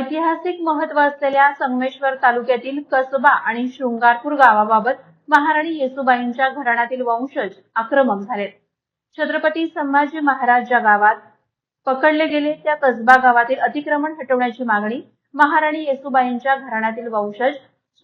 ऐतिहासिक महत्त्व असलेल्या संगमेश्वर तालुक्यातील कसबा आणि शृंगारपूर गावाबाबत महाराणी येसुबाईंच्या घराण्यातील वंशज आक्रमक झालेत. छत्रपती संभाजी महाराज ज्या गावात पकडले गेले त्या कसबा गावातील अतिक्रमण हटवण्याची मागणी महाराणी येसुबाईंच्या घराण्यातील वंशज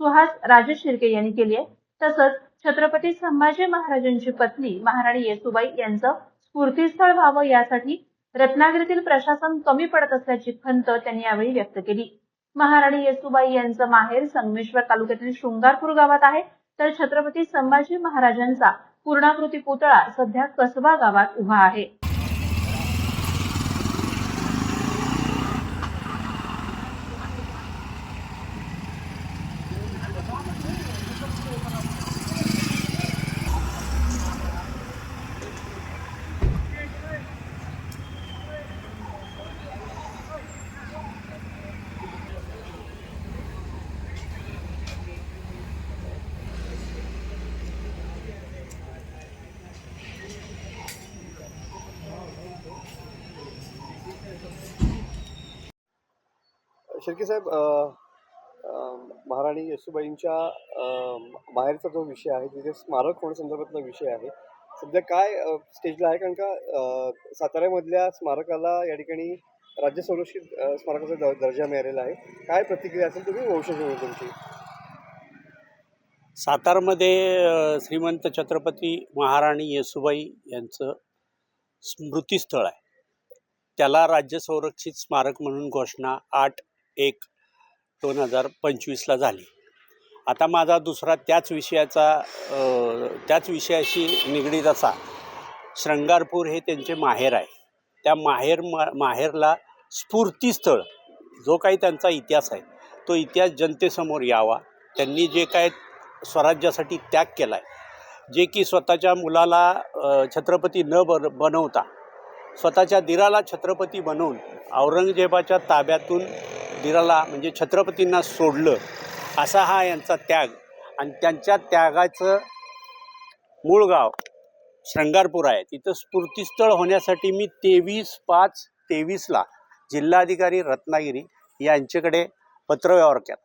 सुहास राजशिर्के यांनी केली आहे. तसंच छत्रपती संभाजी महाराजांची पत्नी महाराणी येसुबाई यांचं स्फूर्तीस्थळ व्हावं यासाठी रत्नागिरीतील प्रशासन कमी पडत असल्याची खंत त्यांनी यावेळी व्यक्त केली. महाराणी येसुबाई यांचं माहेर संगमेश्वर तालुक्यातील शृंगारपूर गावात आहे. तर छत्रपती संभाजी महाराजांचा पूर्णाकृती पुतळा सध्या कसबा गावात उभा आहे. शिर्के साहेब महाराणी येसुबाईंच्या बाहेरचा जो विषय आहे तिथे स्मारक होण्यासंदर्भातला विषय आहे. सध्या काय स्टेजला आहे? कारण का साताऱ्यामधल्या स्मारकाला या ठिकाणी राज्य संरक्षित स्मारकाचा द- दर्जा मिळालेला आहे. काय प्रतिक्रिया असेल तुम्ही वंशज तुमची? सातारमध्ये श्रीमंत छत्रपती महाराणी येसुबाई यांचं स्मृतीस्थळ आहे. त्याला राज्य संरक्षित स्मारक म्हणून घोषणा आठ एक दोन हजार पंचवीसला झाली. आता माझा दुसरा त्याच विषयाचा त्याच विषयाशी निगडीत असा. श्रंगारपूर हे त्यांचे माहेर आहे. त्या माहेर मा माहेरला स्फूर्तीस्थळ जो काही त्यांचा इतिहास आहे तो इतिहास जनतेसमोर यावा. त्यांनी जे काय स्वराज्यासाठी त्याग केला आहे जे की स्वतःच्या मुलाला छत्रपती न बन बनवता स्वतःच्या दिराला छत्रपती बनवून औरंगजेबाच्या ताब्यातून दिराला म्हणजे छत्रपतींना सोडलं असा हा यांचा त्याग. आणि त्यांच्या त्यागाचं मूळ गाव श्रंगारपूर आहे. तिथं स्फूर्तीस्थळ होण्यासाठी मी तेवीस पाच तेवीसला जिल्हाधिकारी रत्नागिरी यांच्याकडे पत्रव्यवहार केला.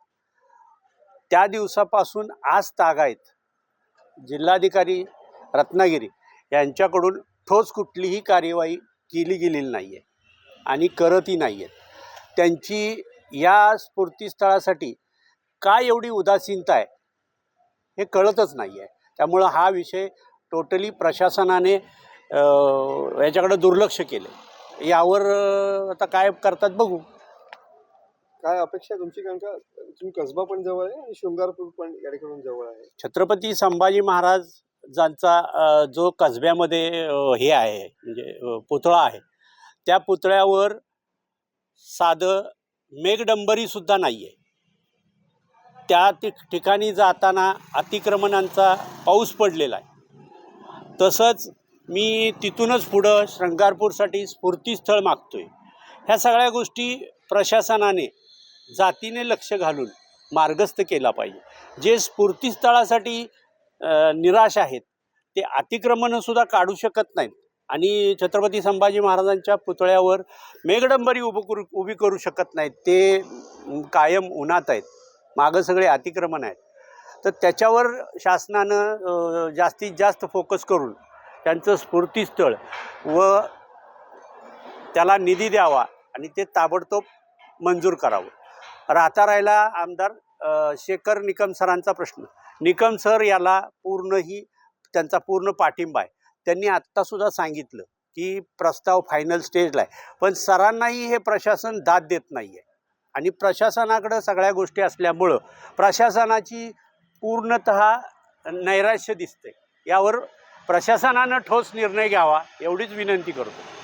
त्या दिवसापासून आज तागायत जिल्हाधिकारी रत्नागिरी यांच्याकडून ठोस कुठलीही कार्यवाही केली गेलेली नाही आहे आणि करतही नाही आहेत त्यांची या स्फूर्तीस्थळासाठी काय एवढी उदासीनता आहे हे कळतच नाही आहे त्यामुळं हा विषय टोटली प्रशासनाने याच्याकडं दुर्लक्ष केलं यावर आता काय करतात बघू. काय अपेक्षा तुमची? कारण का तुम्ही कसबा पण जवळ आहे आणि शृंगारपूर पण या ठिकाणी जवळ आहे. छत्रपती संभाजी महाराजांचा अ, जो कसब्यामध्ये हे आहे म्हणजे पुतळा आहे त्या पुतळ्यावर साधं मेघडंबरीसुद्धा नाही आहे त्या ति- ठिकाणी जाताना अतिक्रमणांचा पाऊस पडलेला आहे. तसंच मी तिथूनच पुढं श्रंगारपूरसाठी स्फूर्तीस्थळ मागतो आहे ह्या सगळ्या गोष्टी प्रशासनाने जातीने लक्ष घालून मार्गस्थ केला पाहिजे. जे स्फूर्तीस्थळासाठी निराश आहेत ते अतिक्रमणंसुद्धा काढू शकत नाहीत. आणि छत्रपती संभाजी महाराजांच्या पुतळ्यावर मेघडंबरी उभं करू उभी करू शकत नाहीत. ते कायम उन्हात आहेत. मागं सगळे अतिक्रमण आहेत. तर त्याच्यावर शासनानं जास्तीत जास्त फोकस करून त्यांचं स्फूर्तीस्थळ व त्याला निधी द्यावा आणि ते ताबडतोब मंजूर करावं. राहता राहिला आमदार शेखर निकम सरांचा प्रश्न. निकम सर याला पूर्णही त्यांचा पूर्ण पाठिंबा आहे. त्यांनी आत्तासुद्धा सांगितलं की प्रस्ताव फायनल स्टेजला आहे. पण सरांनाही हे प्रशासन दाद देत नाही आहे आणि प्रशासनाकडं सगळ्या गोष्टी असल्यामुळं प्रशासनाची पूर्णत नैराश्य दिसते यावर प्रशासनानं ठोस निर्णय घ्यावा एवढीच विनंती करतो.